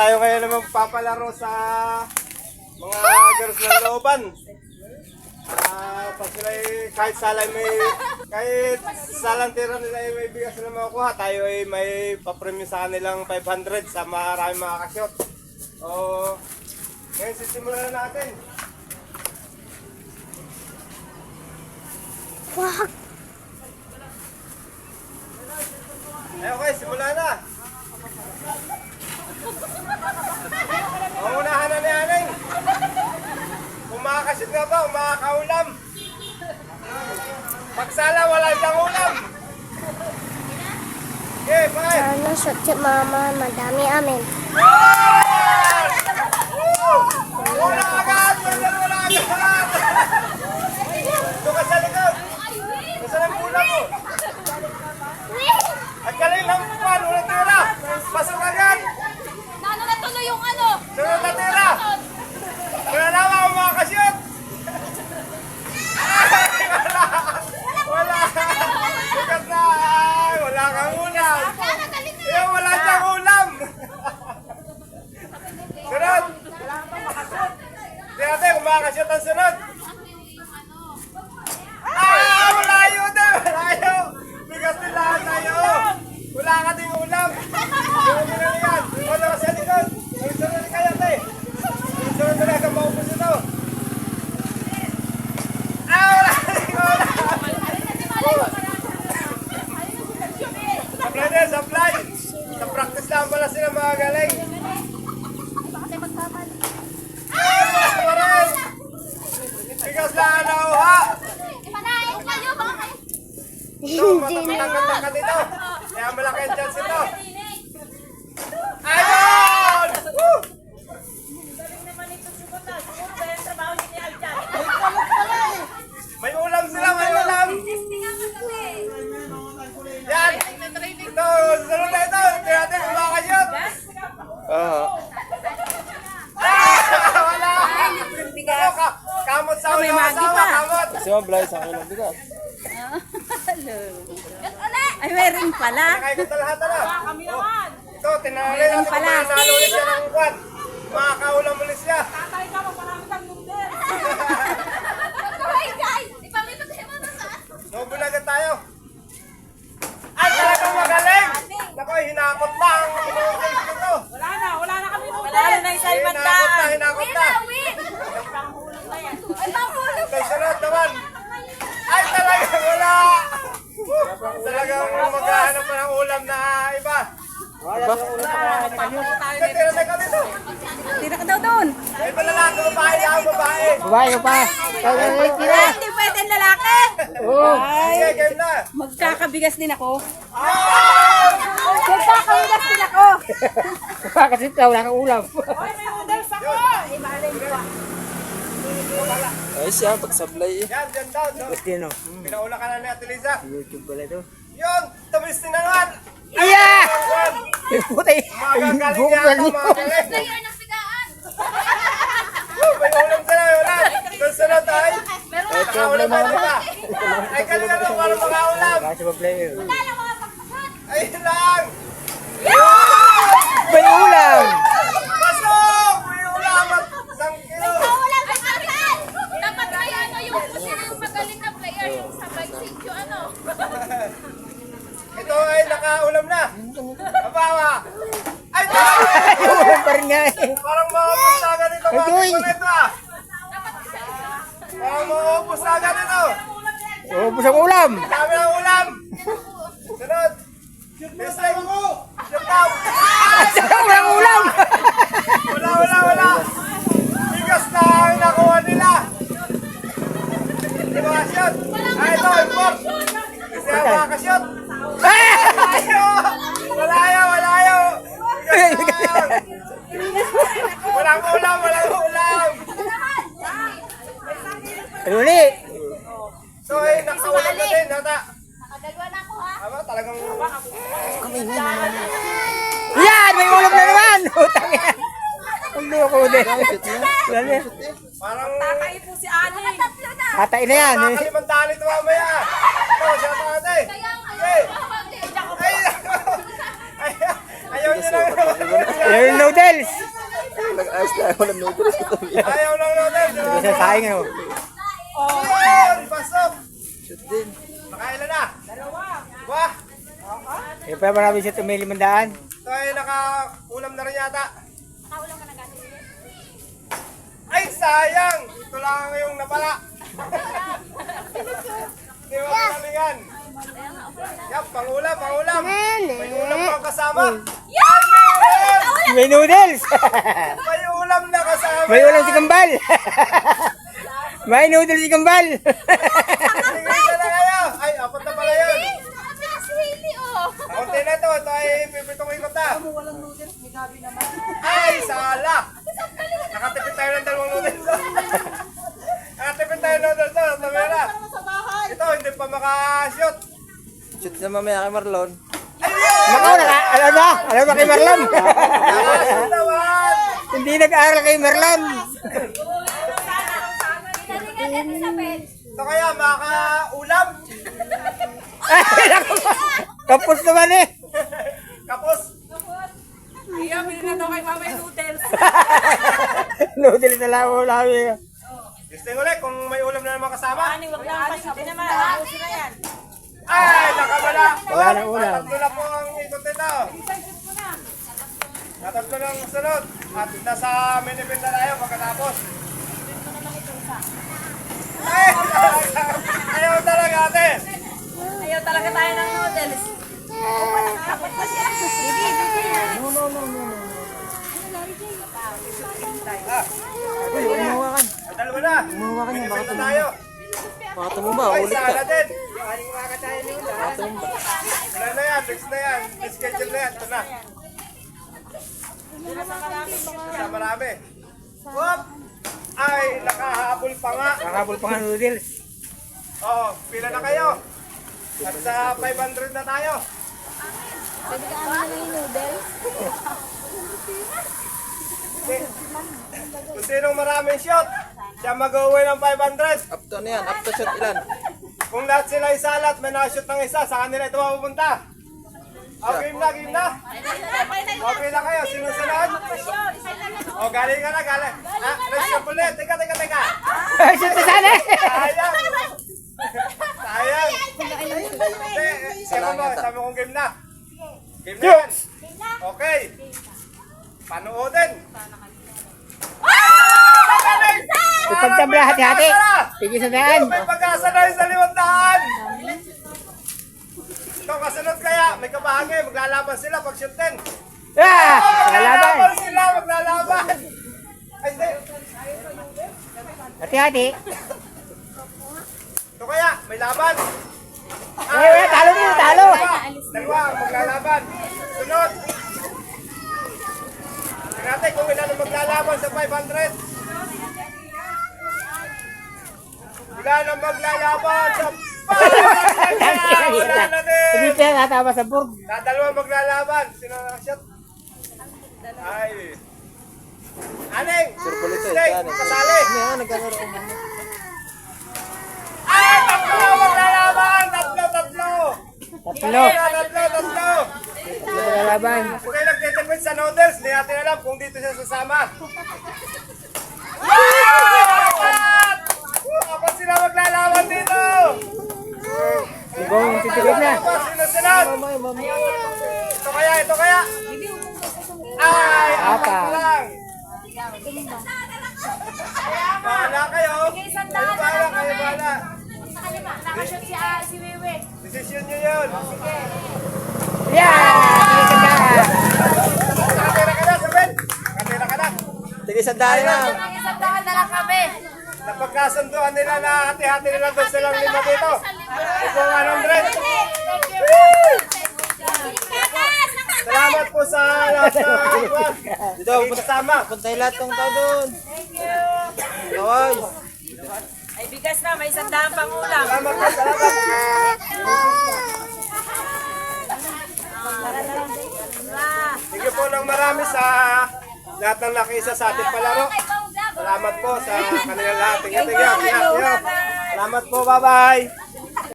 tayo ngayon naman papalaro sa mga girls ng looban. Ah, pag sila ay- kahit salay may kahit salang tira nila ay may bigas na makukuha, tayo ay may papremyo sa kanilang 500 sa maraming mga kasyot. O, ngayon sisimulan na natin. Wag. Ay, okay, simula na. O, unahan na ni Aling. Makakasyot nga ba, makakaulam. Pagsala, wala siyang ulam. Okay, bye. Sana shot si mama. Madami amin. Wala agad! Wala agad! Ito ka sa likod. Nasaan ang ulam mo? At galing lang pan, ulit tira. Pasok agad. Nano na tuloy yung ano? Sunod na tira. Wala na ako mga kasyot. Ay, wala. Wala. Sikat na. Ay, wala kang ulam. Sana galing na. Eh, wala siyang ulam. Sunod. Makakasyot ang sunod. Ah, malayo na. Malayo. Bigas nila tayo. Wala ka ding ulam. Sunod na lang yan. Wala ka sa likod. Na te. Sunod na lang. Maupos ito. Ah, wala ka ding ulam. Na, supply. Sa practice lang pala sila mga galing. Ah, wala rin. Bigas na nauha. Ipanain kayo ba kayo? Ito, matapatangkat ka dito. Kaya malaki ang chance ito. Ayun! Woo! May ulam sila, may ulam. Yan. Ito, sunod na ito. Ito natin kung makakasyot. Oo. Ah, wala. Ako, ka- kamot sa ulo asawa, kamot. Kasi mablay sa akin ng bigas. Ay, may ring pala. Nakay ko lahat na. Kami naman. Ito, tinangali natin kung pala. manalo ulit siya ng kwan. Makakaulam ulit siya. Hoy guys! Ipamito kayo mo na saan? Nobulaga tayo. Ay, talagang magaling! Naku, hinakot na ang inuulit ko. Wala na, wala na kami nung Wala na yung sa ibang Hinakot na, daan. hinakot na. Win! Ay, panghulog Okay, sunod naman. Ay, talagang wala. Talagang maghahanap pa ng ulam na iba. Kasi tira ka dito. Tira ka daw doon. May palalaki, babae ang babae. Babae pa. Ay, hindi pwede lalaki. Sige, game na. Magkakabigas din ako. Ah! Magkakabigas din ako. Kasi ito, wala kang ulam. Ay siya, pagsablay eh. Yan, dyan daw. no? Tino, Pinauna ka na ni Ate Liza. YouTube pala ito. Yun, tumis din na naman. Yeah! Eh. Player ng sigaan! May ulam sila, may ulam. Susunod ay. Meron Ay, Makaulam problem na na. nila. Ay, kanina na para makaulam. Kasi mablay eh. Wala lang mga pagpasat! Ayun lang. May ulam! Pasok! May ulam at isang kilo. Wala pagpasat! Dapat may ano yung kung sino yung magaling na player yung sabay sityo ano. Ito ay nakaulam na. Kabawa. Ay, talaga. Ulam pa rin nga eh. Parang maubos na agad ito. Mga Agoy. ah. Parang maubos na agad ito. Ubus ang ulam. Dami ng ulam. Sunod. This time mo. Shoot out. Sarap ng ulam! Wala, wala, wala. Bigas na ang nakuha nila. Di ba ka-shot? Ay, ito, import. Kasi ang mga ka-shot. Ayaw! Wala yaw, wala yaw. Bigas na yan. Walang ulam, walang ulam. Ano ni? So, ay, nakaulam na din, hata. Nakadalwa na ako ha. Ama, talagang... Yan! May ulam na naman! Utang yan! Ang loko din. Na. Parang... po si Ani. Tatlo na! Na yan. eh. Nakakalimandaan ito mamaya. Ito, siya pa ate. Kaya ang Okay. ano, Ay, ay, ayaw niya na. Ayaw ng noodles. Nag-ayos na ako ng noodles. Ayaw ng noodles. di ba? Isa saing ano. Ayun, pasok. Shoot din. Makailan na? Dalawa. Wah, Eh, pa marami siya tumili mandaan. ito ay nakaulam na rin yata. Ay, sayang! Ito lang yung napala. Di ba kamalingan? Yan, pangulam, pangulam. May ulam pang kasama. Yan! May noodles. May ulam na kasama. May ulam si Kambal. May noodles si Kambal. Na. Ay, apat na pala yun. Si Hailey, oh. Na to. Ito ay pipitong ikot na. Ay, sala. Nakatipid tayo ng dalawang noodles. Nakatipid tayo ng noodles to. Tumira. Ito, hindi pa makashoot. Shoot na mamaya kay Marlon. Nako, naka, alam na, alam na kay Marlon. Naman. Hindi nag-aaral kay Marlon. Ito kaya, makaulam. Ay, nako. Kapos naman eh. Kapos. Iya, bilhin na daw kay mama yung noodles. noodles na lang ako namin. Gusto ulit kung may ulam na naman kasama. Ani, wag na pasitin naman. Ayusin na yan. Ay, nakabala. Wala nang ulam. Tatlo na po ang ikot nito. Natatlo ng sunod. At nasa minipin na tayo pagkatapos. Ay, talaga. Ayaw talaga ate. Ayaw talaga tayo ng noodles. Kapot pa siya. Uy, huwag mo hawakan. Ay, dalawa na. Minipin na tayo. Baka tumumba, Ay, ulit sana ka. din. Baka tumumba. Wala na yan. Next na yan. Schedule na yan. Ito na. Sa marami. Whoop! Ay, nakahabol pa nga. Nakabol pa nga noodles. Oo, pila na kayo. At sa 500 na tayo. Kung sinong maraming shot, siya mag-uwi ng 500. Up to ano yan? Up to shot ilan? Kung lahat sila isalat, may nakashoot ng isa, sa kanila ito mapupunta. O, game na, game na. Okay na kayo, sino sunod? O, galing ka na, galing. Ah, next up ulit. Teka, teka, teka. Ay, siya sa sana. Sayang. Sayang. Eh, sabi mo, sabi kong game na. Game na yan. Okay. Panoodin. Ipagtabla hati-hati. Tigil sa daan. May pag-asa na yung sa limandaan. Ito, kasunod kaya, may kabahagi, maglalaban sila pag shoot 10. Ah! Lalaban. Maglalaban sila, maglalaban. Ay, hindi. Hati-hati. Ito kaya, may laban. Eh, eh, talo din, talo. Dalawa, maglalaban. Sunod. Tingnan kung ilan ang maglalaban sa 500. Ilan ang maglalaban sa 500? Wala na din. Hindi pa natama sa burg. Dadalawa maglalaban. Sino ang shot? Ay. Saan eh? Kasali! Ano yan? Nagkalaro ko. Ay! Tatlo na maglalaban! Tatlo, tatlo! Tatlo. Tatlo, tatlo, tatlo! Tatlo lalaban. Kung kayo nagtitimid sa noodles, hindi natin alam kung dito siya sasama. Apat! Apat sila maglalaban dito! Sigong titigil na. Sila sunod! Ito kaya, ito kaya! Ay! Apat. lang! Bahala kayo! Kayo bahala, kayo bahala! Nakashoot si, ah, si Wewe. Desisyon nyo yun! Yeah! Sa daan. Nakatira ka na, Sabel! Nakatira ka na! Tigil sa dahil na. Ang isang daan na lang kami. Napagkasunduan nila na hati-hati nila doon silang lima dito. Ito 100. Salamat po sa lahat ng kwan. Dito, Kasama. puntay lahat ng tao doon. Kaway. Ay, bigas na. May isang daan pang ulam. Salamat po, salamat. Thank you po ng marami sa lahat ng nakisa sa ating palaro. Salamat po sa kanila lahat. Tingnan, tingnan. Salamat po, bye-bye.